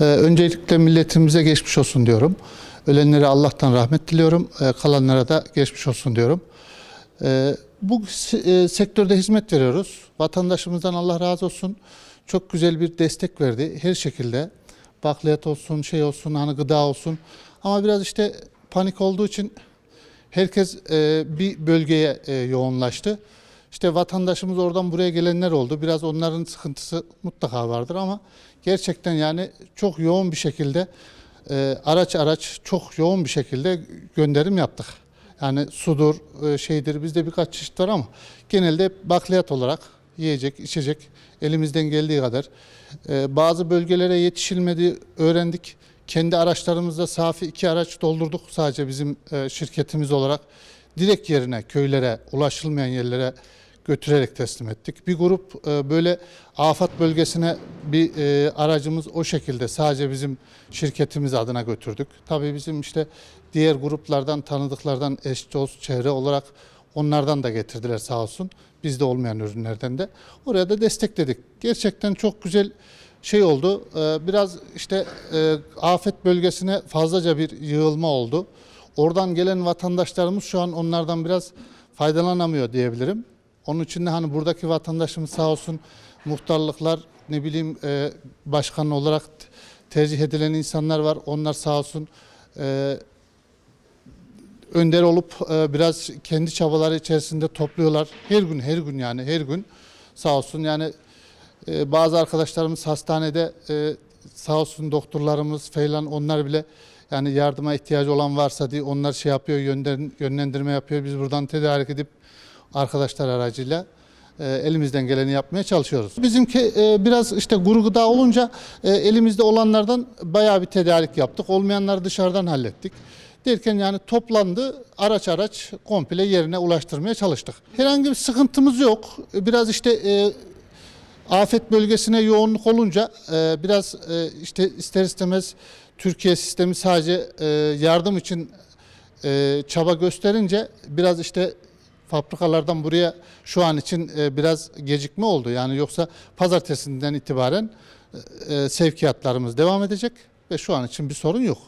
Ee, öncelikle milletimize geçmiş olsun diyorum. Ölenlere Allah'tan rahmet diliyorum. Ee, kalanlara da geçmiş olsun diyorum. Ee, bu e, sektörde hizmet veriyoruz. Vatandaşımızdan Allah razı olsun. Çok güzel bir destek verdi her şekilde. Bakliyat olsun, şey olsun, hani gıda olsun. Ama biraz işte panik olduğu için herkes e, bir bölgeye e, yoğunlaştı. İşte vatandaşımız oradan buraya gelenler oldu. Biraz onların sıkıntısı mutlaka vardır ama gerçekten yani çok yoğun bir şekilde e, araç araç çok yoğun bir şekilde gönderim yaptık. Yani sudur, e, şeydir bizde birkaç çeşit var ama genelde bakliyat olarak yiyecek, içecek elimizden geldiği kadar. E, bazı bölgelere yetişilmedi öğrendik. Kendi araçlarımızda safi iki araç doldurduk sadece bizim e, şirketimiz olarak. Direkt yerine, köylere, ulaşılmayan yerlere götürerek teslim ettik. Bir grup e, böyle afet bölgesine bir e, aracımız o şekilde sadece bizim şirketimiz adına götürdük. Tabii bizim işte diğer gruplardan, tanıdıklardan eş, dost, çevre olarak onlardan da getirdiler sağ olsun. Bizde olmayan ürünlerden de. Oraya da destekledik. Gerçekten çok güzel şey oldu. E, Biraz işte afet bölgesine fazlaca bir yığılma oldu. Oradan gelen vatandaşlarımız şu an onlardan biraz faydalanamıyor diyebilirim. Onun için de hani buradaki vatandaşımız sağ olsun muhtarlıklar ne bileyim e, başkan olarak tercih edilen insanlar var. Onlar sağ olsun e, önder olup e, biraz kendi çabaları içerisinde topluyorlar. Her gün her gün yani her gün sağ olsun yani e, bazı arkadaşlarımız hastanede e, sağ olsun doktorlarımız falan onlar bile yani yardıma ihtiyacı olan varsa diye onlar şey yapıyor yönlendirme yapıyor. Biz buradan tedarik edip arkadaşlar aracıyla e, elimizden geleni yapmaya çalışıyoruz. Bizimki e, biraz işte kuru gıda olunca e, elimizde olanlardan bayağı bir tedarik yaptık. Olmayanları dışarıdan hallettik. Derken yani toplandı araç araç komple yerine ulaştırmaya çalıştık. Herhangi bir sıkıntımız yok. Biraz işte afet bölgesine yoğunluk olunca biraz işte ister istemez Türkiye sistemi sadece yardım için çaba gösterince biraz işte fabrikalardan buraya şu an için e, biraz gecikme oldu. Yani yoksa pazartesinden itibaren e, e, sevkiyatlarımız devam edecek ve şu an için bir sorun yok.